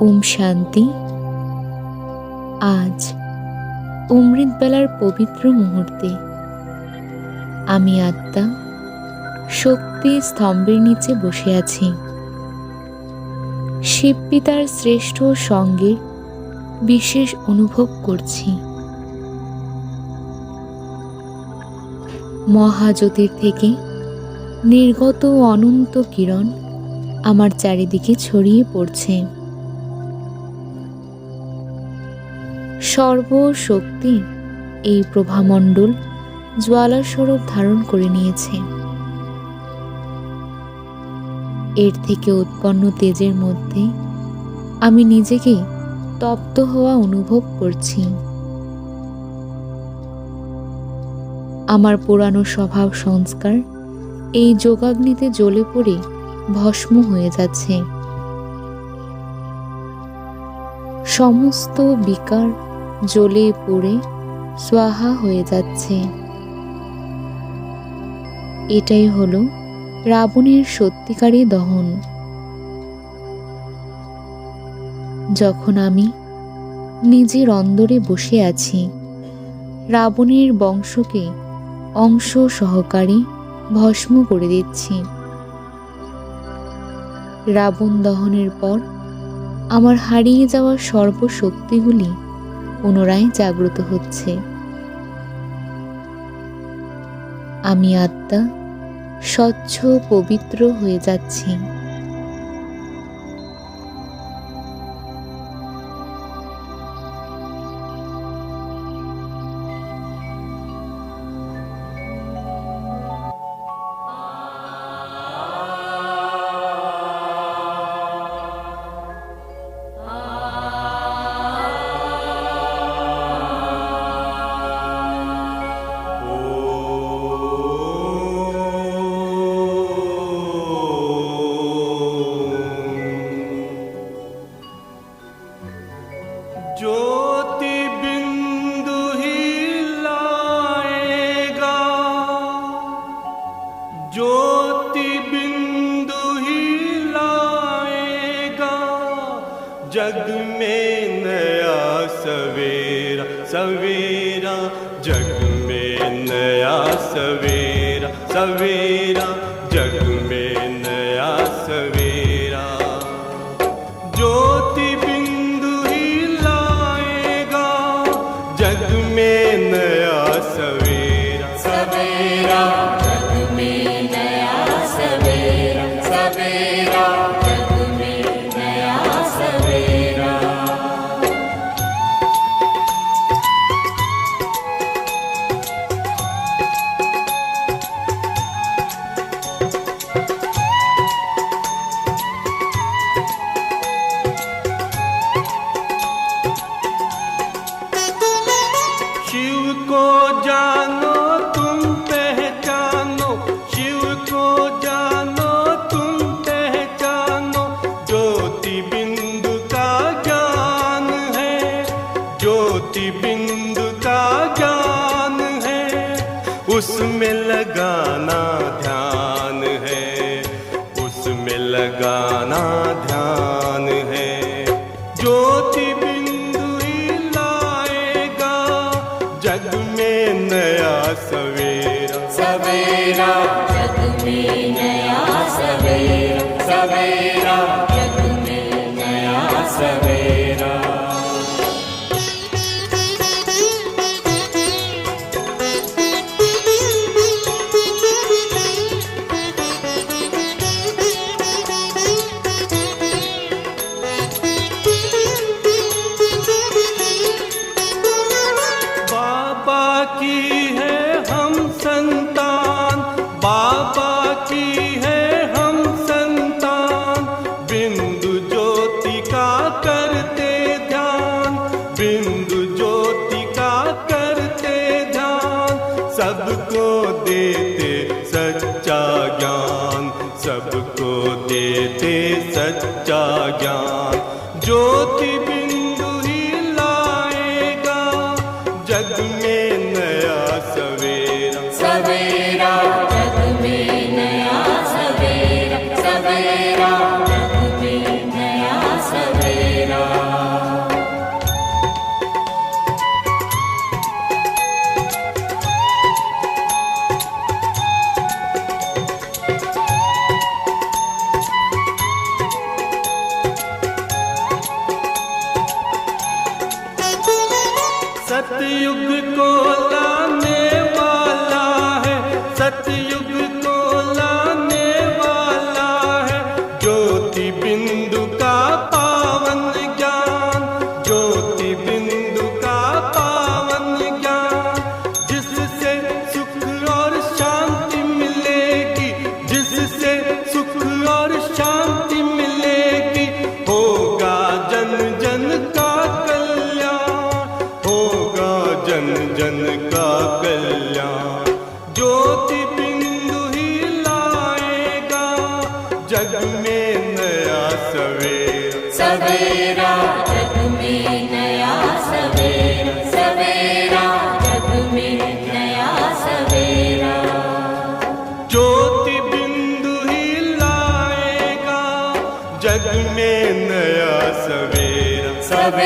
ওম শান্তি। আজ অমৃতবেলার পবিত্র মুহূর্তে আমি আত্মা শক্তি স্তম্ভের নিচে বসে আছি। শিবপিতার শ্রেষ্ঠ সঙ্গে বিশেষ অনুভব করছি। মহাজ্যোতির থেকে নির্গত অনন্ত কিরণ আমার চারিদিকে ছড়িয়ে পড়ছে। সর্বশক্তির এই প্রভামণ্ডল জ্বালার স্বরূপ ধারণ করে নিয়েছে। এর থেকে উৎপন্ন তেজের মধ্যে আমি নিজেকে তপ্ত হওয়া অনুভব করছি। আমার পুরানো স্বভাব সংস্কার এই যোগাগ্নিতে জ্বলে পড়ে ভস্ম হয়ে যাচ্ছে। সমস্ত বিকার জ্বলে পড়ে, সোয়াহা হয়ে যাচ্ছে। এটাই হলো রাবণের সত্যিকারের দহন। যখন আমি নিজের অন্দরে বসে আছি, রাবণের বংশকে অংশ সহকারে ভস্ম করে দিচ্ছি। রাবণ দহনের পর আমার হারিয়ে যাওয়া সর্বশক্তিগুলি পুনরায় জাগ্রত হচ্ছে। আমি আত্মা স্বচ্ছ পবিত্র হয়ে যাচ্ছি। बिंदु का ज्ञान है उसमें लगाना ध्यान है उसमें लगाना ध्यान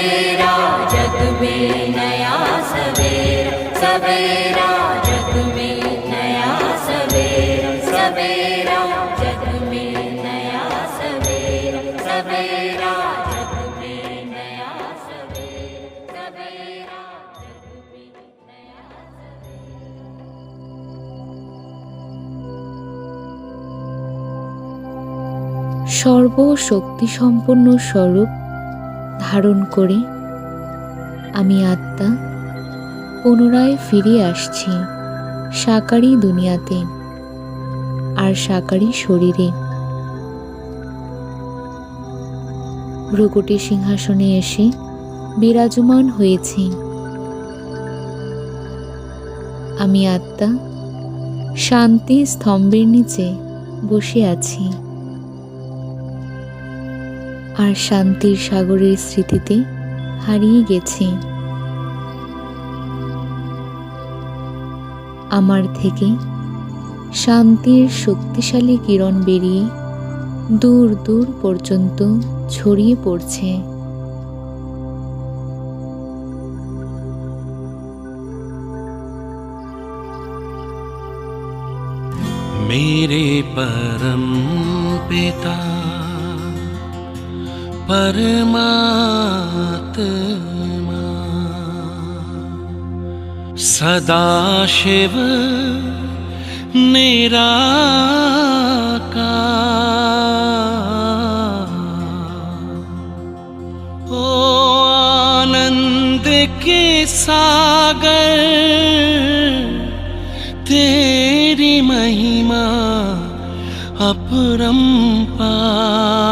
सवेरा जग में नया सवेरा सवेरा जग में नया सवेरा सवेरा जग में नया सवेरा सवेरा जग में नया सवेरा सवेरा जग में नया सवेरा সর্বশক্তিসম্পন্ন স্বরূপ ধারণ করে। আমি আত্মা, পুনরায় ফিরে আসছি সাকারি দুনিয়াতে আর সাকারি শরীরে। ভ্রুকুটি সিংহাসনে এসে বিরাজমান হয়েছি। আমি আত্মা, শান্তি স্তম্ভের নিচে বসে আছি। আর শান্তির সাগরের স্মৃতিতে হারিয়ে গেছি আমার থেকে শান্তির শক্তিশালী কিরণ বেরিয়ে দূর দূর পর্যন্ত ছড়িয়ে পড়ছে मेरे परम पिता परमात्मा। सदा शिव निराकार। ओ आनंद के सागर तेरी महिमा अपरंपार।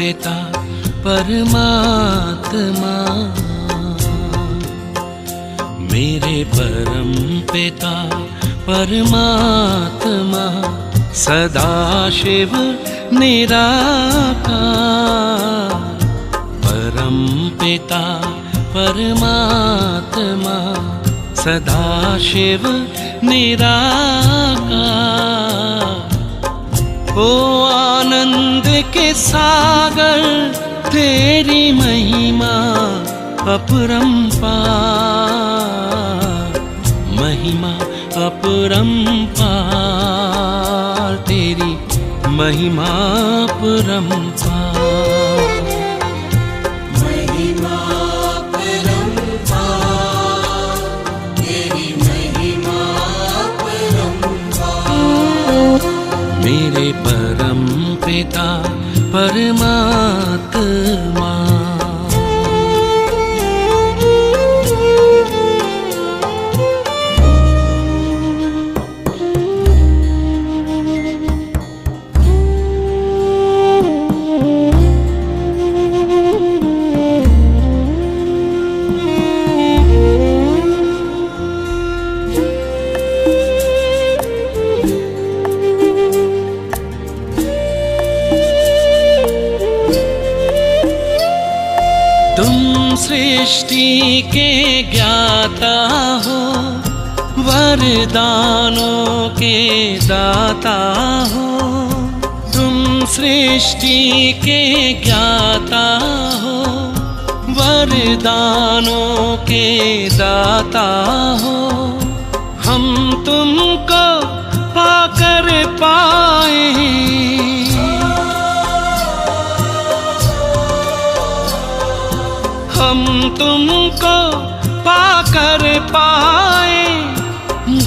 पिता परमात्मा। मेरे परम पिता परमात्मा सदा शिव निराकार। परम पिता परमात्मा सदा शिव निराकार। ओ आनंद के सागर तेरी महिमा अपरंपार महिमा अपरंपार तेरी महिमा अपरंपार मेरे परम पिता परमात्मा। दानों के दाता हो। तुम सृष्टि के ज्ञाता हो। वरदानों के दाता हो। हम तुमको पाकर पाए हम तुमको पाकर पाए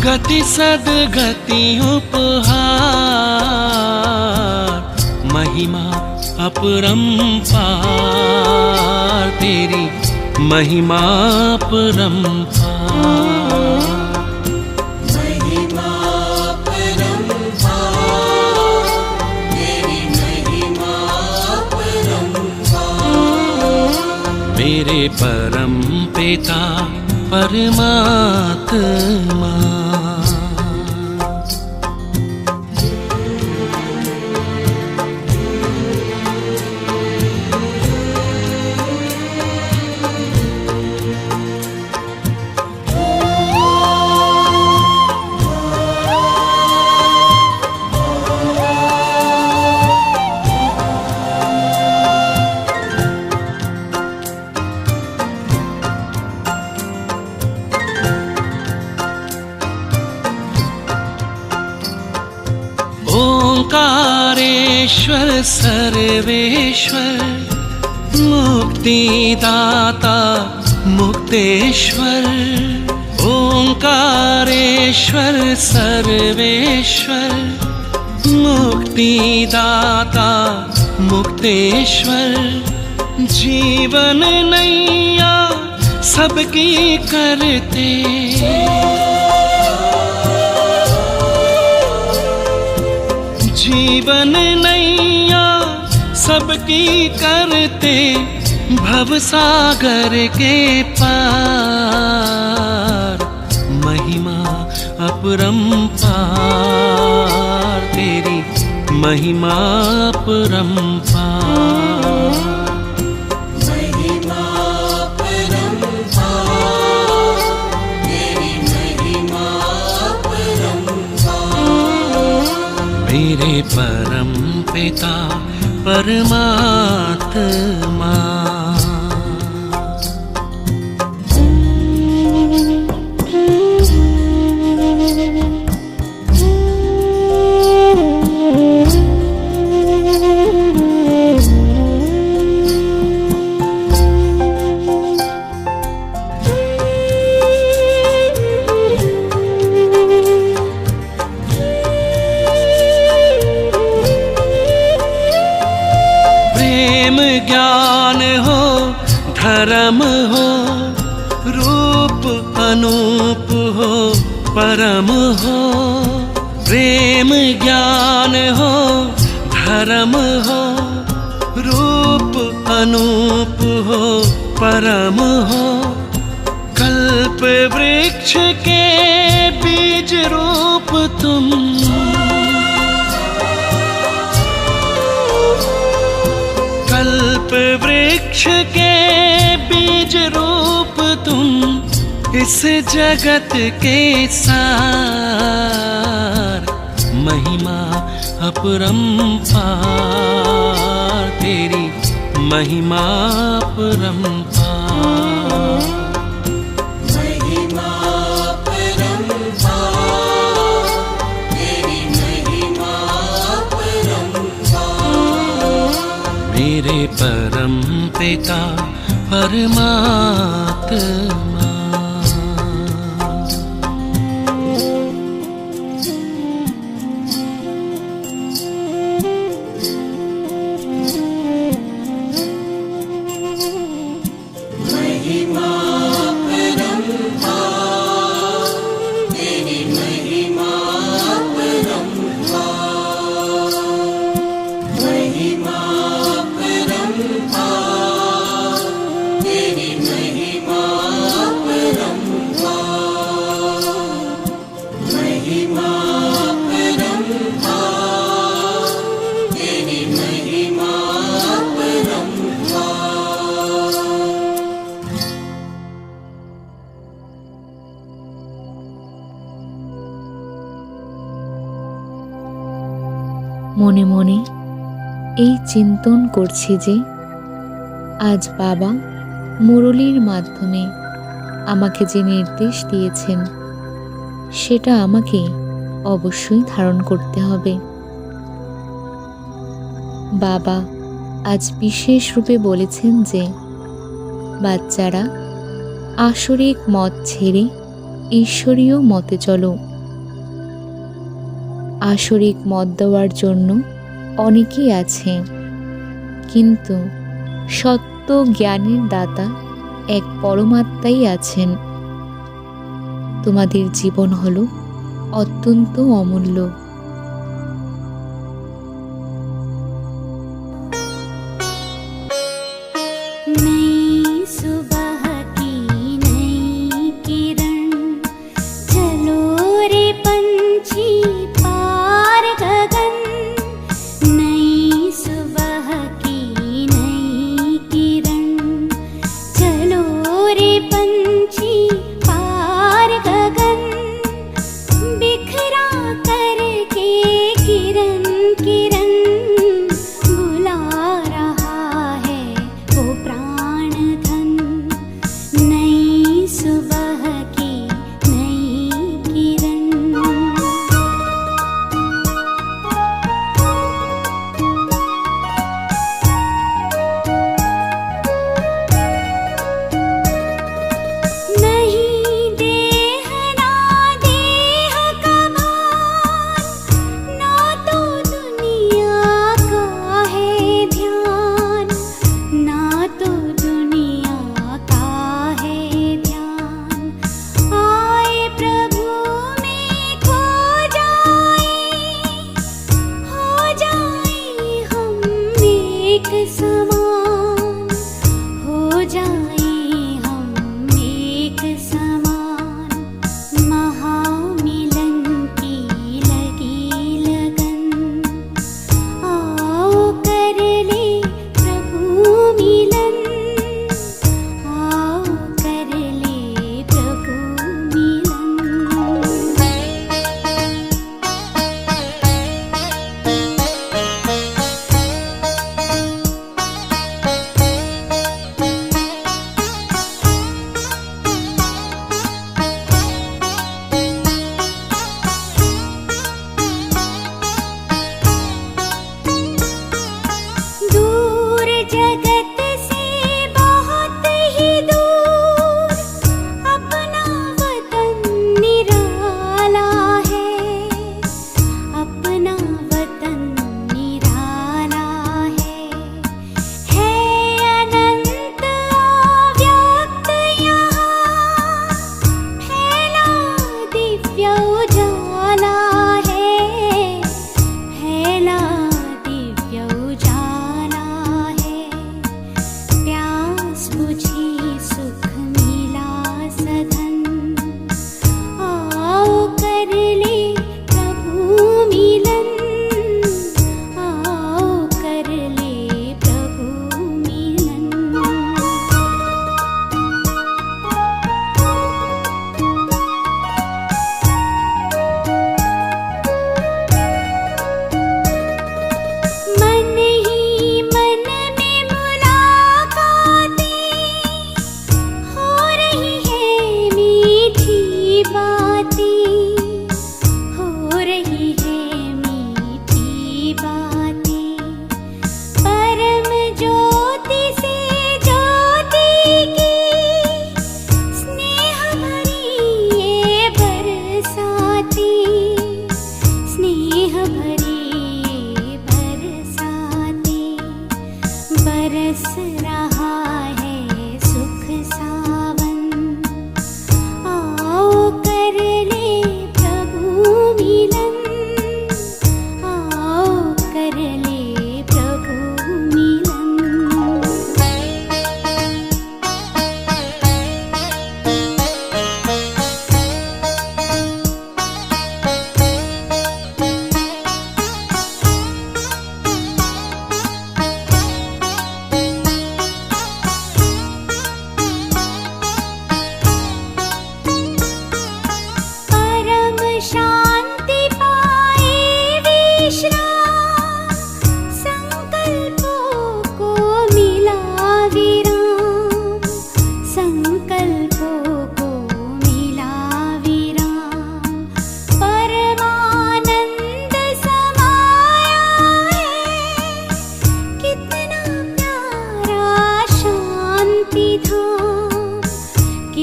गति सदगति उपहार, महिमा अपरंपार तेरी महिमा अपरंपार महिमा तेरी महिमा परम्पार मेरे परम पिता परमात्मा सर्वेश्वर मुक्तिदाता मुक्तेश्वर। ओंकारेश्वर सर्वेश्वर मुक्तिदाता मुक्तेश्वर। जीवन नैया सबकी करते। जीवन नैया सबकी करते भव सागर के पार। महिमा अपरंपार तेरी महिमा अपरंपार मेरे परम पिता परमात्मा प्रेम ज्ञान हो, धर्म हो, रूप अनूप हो, परम हो। प्रेम ज्ञान हो, धर्म हो, रूप अनूप हो, परम हो। कल्प वृक्ष के बीज रूप तुम इस जगत के सार महिमा अपरंपार तेरी महिमा अपरंपार मेरे परम पिता परमात्मा। চিন্তন করছি যে, আজ বাবা মুরলীর মাধ্যমে আমাকে যে নির্দেশ দিয়েছেন, সেটা আমাকে অবশ্যই ধারণ করতে হবে। বাবা আজ বিশেষ রূপে বলেছেন যে, বাচ্চারা আসরিক মত ছেড়ে ঈশ্বরীয় মতে চলো। আসরিক মত দেওয়ার জন্য অনেকেই আছে। কিন্তু সত্য জ্ঞানের দাতা এক পরমাত্মাই আছেন। তোমাদের জীবন হল অত্যন্ত অমূল্য।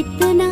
இத்தனா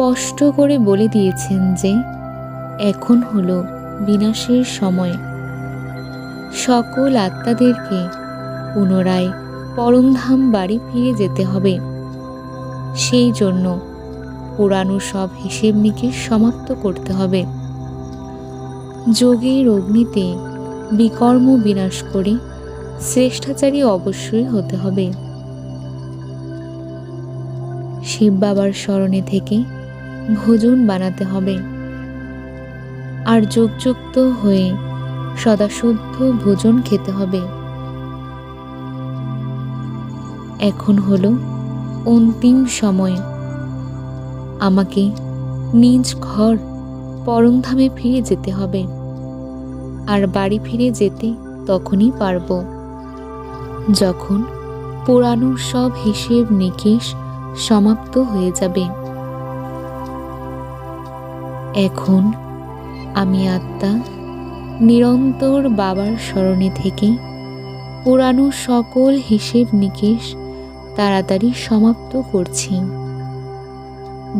স্পষ্ট করে বলে দিয়েছেন যে, এখন হলো বিনাশের সময়। সকল আত্মাদেরকে পুনরায় পরমধাম বাড়ি ফিরে যেতে হবে। সেই জন্য পুরানো সব হিসেব নিকেশ সমাপ্ত করতে হবে। যোগের অগ্নিতে বিকর্ম বিনাশ করে শ্রেষ্ঠাচারী অবশ্যই হতে হবে। শিব বাবার স্মরণে থেকে ভোজন বানাতে হবে। আর যোগযুক্ত হয়ে সদা ভোজন খেতে হবে। এখন হলো অন্তিম সময়। আমাকে নিজ ঘর পরমধামে ফিরে যেতে হবে। আর বাড়ি ফিরে যেতে তখনই পারব। যখন পুরানো সব হিসেব নিকেশ সমাপ্ত হয়ে যাবে। এখন আমি আত্মা নিরন্তর বাবার স্মরণে থেকে পুরানো সকল হিসেব নিকেশ তাড়াতাড়ি সমাপ্ত করছি।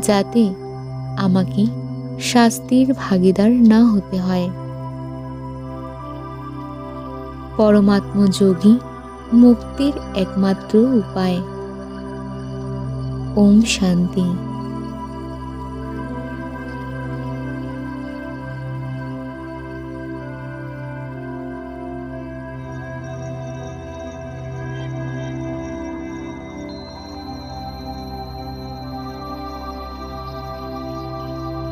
যাতে আমাকে শাস্তির ভাগিদার না হতে হয়। পরমাত্ম যোগী মুক্তির একমাত্র উপায়। ওম শান্তি।